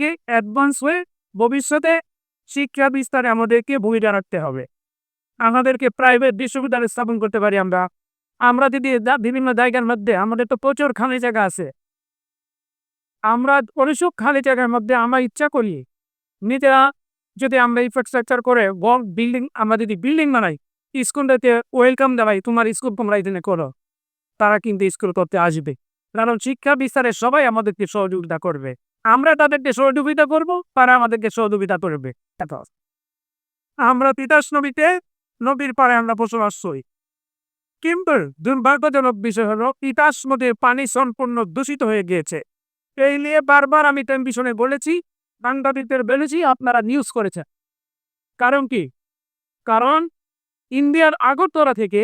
থেকে অ্যাডভান্স হয়ে ভবিষ্যতে শিক্ষা বিস্তারে আমাদেরকে ভূমিকা রাখতে হবে। আমাদেরকে প্রাইভেট বিশ্ববিদ্যালয় স্থাপন করতে পারি আমরা। আমরা যদি বিভিন্ন জায়গার মধ্যে, আমাদের তো প্রচুর খালি জায়গা আছে। আমরা অনেক খালি জায়গার মধ্যে আমরা ইচ্ছা করি, নিজেরা যদি আমরা ইনফ্রাস্ট্রাকচার করে, বড় বিল্ডিং আমরা যদি বিল্ডিং বানাই স্কুলটাতে ওয়েলকাম দেওয়াই, তোমার স্কুল তোমরা এখানে করো। তারা কিন্তু স্কুল করতে আসবে। কারণ শিক্ষা বিস্তারে সবাই আমাদেরকে সহযোগিতা করবে। আমরা তাদেরকে সহযোগিতা করব, তারা আমাদেরকে সহযোগিতা করবে। আমরা তিতাস নবীতে নদীর পাড়ে আমরা বসবাস করি। কিন্তু দুর্ভাগ্যজনক বিষয় হলো, তিতাস নদীর পানি সম্পূর্ণ দূষিত হয়ে গিয়েছে। এই নিয়ে বারবার আমি টেলিভিশনে বলেছি সাংবাদিকদের বলেছি আপনারা নিউজ করেছেন। কারণ কি? কারণ ইন্ডিয়ার আগরতলা থেকে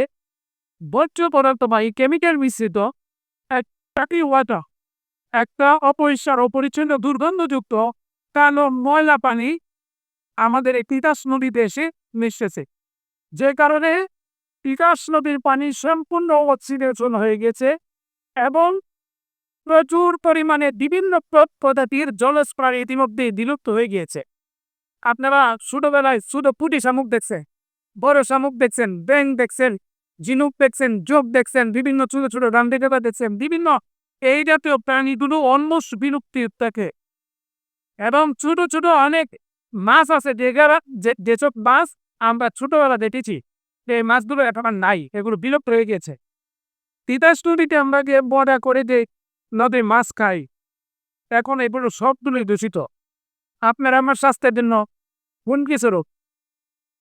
বর্জ্য পদার্থ বা কেমিক্যাল মিশ্রিত একটি ওয়াটার একটা অপরিষ্কার, অপরিচ্ছন্ন, দুর্গন্ধযুক্ত কালো ময়লা পানি আমাদের এই তিতাস নদীতে এসে মিশেছে যে কারণে তিতাস নদীর পানি সম্পূর্ণ অক্সিডেশন হয়ে গেছে এবং প্রচুর পরিমাণে বিভিন্ন প্রজাতির জলজ প্রাণী ইতিমধ্যে বিলুপ্ত হয়ে গিয়েছে। আপনারা ছোটবেলায় ছোট পুটি শামুক দেখছেন, বড় শামুক দেখছেন ব্যাং দেখছেন, ঝিনুক দেখছেন যোগ দেখছেন, বিভিন্ন ছোট ছোট রান্ডে দেখছেন, বিভিন্ন এই জাতীয় প্রাণীগুলো অলমোস্ট বিলুপ্তির থাকে। এবং ছোট ছোট অনেক মাছ আছে যেগুলা যেসব মাছ আমরা ছোটবেলা দেখেছি এই মাছগুলো এখন নাই, এগুলো বিলুপ্ত হয়ে গেছে। তিতাস নদীতে আমরা যে বড়া করে যে নদীর মাছ খাই, এখন এগুলো সবগুলোই দূষিত। আপনার আমার স্বাস্থ্যের জন্য হুমকি স্বরূপ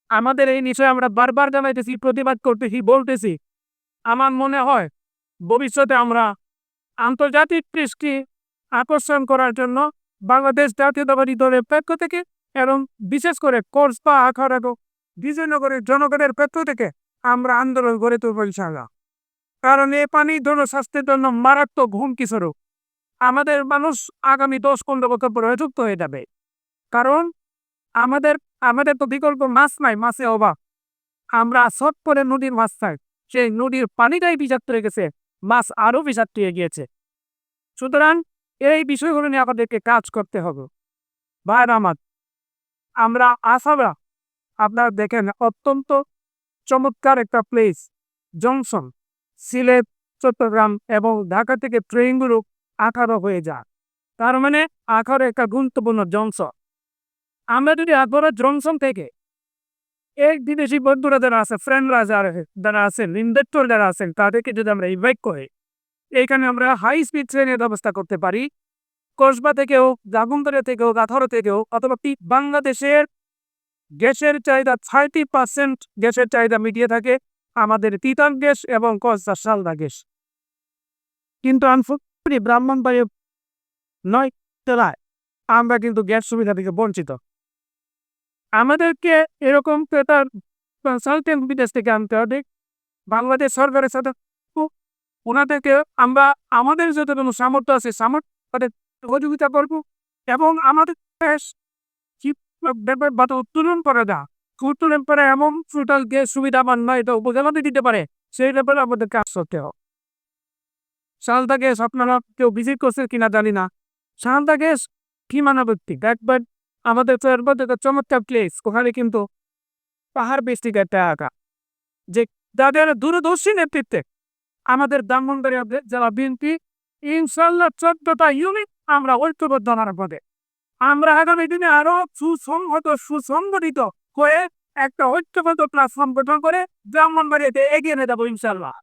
আমাদের এই বিষয়ে আমরা বারবার জানাইতেছি, প্রতিবাদ করতেছি, বলতেছি, আমার মনে হয় ভবিষ্যতে আমরা আন্তর্জাতিক দৃষ্টি আকর্ষণ করার জন্য বাংলাদেশ জাতীয়তাবাদী দলের পক্ষ থেকে এবং বিশেষ করে কোর্স বা আখাড়া বিজয়নগরের জনগণের পক্ষ থেকে আমরা আন্দোলন গড়ে তুলব ইনশাআল্লাহ। কারণ এই পানি জনস্বাস্থ্যের জন্য মারাত্মক হুমকি স্বরূপ। আমাদের মানুষ আগামী দশ পনেরো বছর পরে যুক্ত হয়ে যাবে। কারণ আমাদের আমাদের তো বিকল্প মাছ নাই, মাছে অভাব। আমরা সট করে নদীর মাছ খাই সেই নদীর পানিটাই বিষাক্ত হয়ে গেছে। মাছ আরও বিষাক্ত হয়ে গিয়েছে। সুতরাং এই বিষয়গুলো নিয়ে আমাদেরকে কাজ করতে হবে। ভাইর আমার আমরা আসামরা আপনারা দেখেন অত্যন্ত চমৎকার একটা প্লেস জংশন সিলেট, চট্টগ্রাম এবং ঢাকা থেকে ট্রেনগুলো আঠারো হয়ে যায়। তার মানে আঠারো একটা গুরুত্বপূর্ণ জংশন আমরা যদি আঠারো জংশন থেকে এক বিদেশি বন্ধুরা যারা আছে ফ্রেন্ডরা যারা যারা আছেন ইনভেস্টর যারা আছেন তাদেরকে যদি আমরা ইনভাইট করি এইখানে আমরা হাই স্পিড ট্রেনের ব্যবস্থা করতে পারি কসবা থেকেও জাগুন্তরা থেকেও গাথর থেকেও অথবা বাংলাদেশের গ্যাসের চাহিদা থার্টি পার্সেন্ট গ্যাসের চাহিদা মিটিয়ে থাকে আমাদের তিতান গ্যাস এবং কসবা সালদা গ্যাস কিন্তু আনফর্চুনেটলি ব্রাহ্মণবাড়ি নয় জেলায় আমরা কিন্তু গ্যাস সুবিধা থেকে বঞ্চিত আমাদেরকে এরকম ক্রেতার কনসালটেন্ট বিদেশ থেকে আনতে হবে। বাংলাদেশ সরকারের সাথে ওনাদেরকে আমরা, আমাদের যতটুকু সামর্থ্য আছে সামর্থ্য সহযোগিতা করব এবং আমাদের ব্যাপার বাতা উত্তোলন করা যা উত্তোলন করে এমন টোটাল সুবিধা আমার নয়, এটা উপজেলাতে দিতে পারে, সেই ব্যাপারে আমাদের কাজ করতে হবে। শালদা গ্যাস আপনারা কেউ ভিজিট করছে কিনা জানি না। শালদা গ্যাস কি মানবত্তিক একবার আমাদের তো এরপর একটা চমৎকার প্লেস ওখানে কিন্তু পাহাড় বেষ্টিক একটা এলাকা। যে যাদের দূরদর্শী নেতৃত্বে আমাদের ব্রাহ্মণবাড়িয়া জেলা বিএনপি ইনশাল্লাহ চোদ্দটা ইউনিট আমরা ঐক্যবদ্ধ হওয়ার পথে। আমরা আগামী দিনে আরও সুসংহত, সুসংগঠিত হয়ে একটা ঐক্যবদ্ধ প্ল্যাটফর্ম গঠন করে ব্রাহ্মণবাড়িয়াতে এগিয়ে নিয়ে যাব ইনশাল্লাহ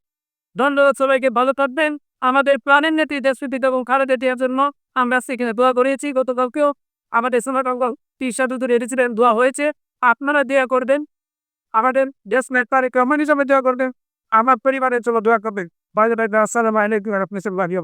ধন্যবাদ সবাইকে, ভালো থাকবেন। আমাদের প্রাণের নেত্রী দেশপ্রীতি এবং খালেদা জন্য আমরা সেখানে দোয়া করিয়েছি। গতকালকেও আমাদের সোনাটঙ্গল টি শাদুদুর এনেছিলেন, দোয়া হয়েছে। আপনারা দেয়া করবেন। আমাদের দেশ নেতারে কমিউনিজমে দোয়া করবেন। আমার পরিবারের জন্য দোয়া করবেন। বাইরে বাইরে আসসালামু আলাইকুম রহমতুল্লাহি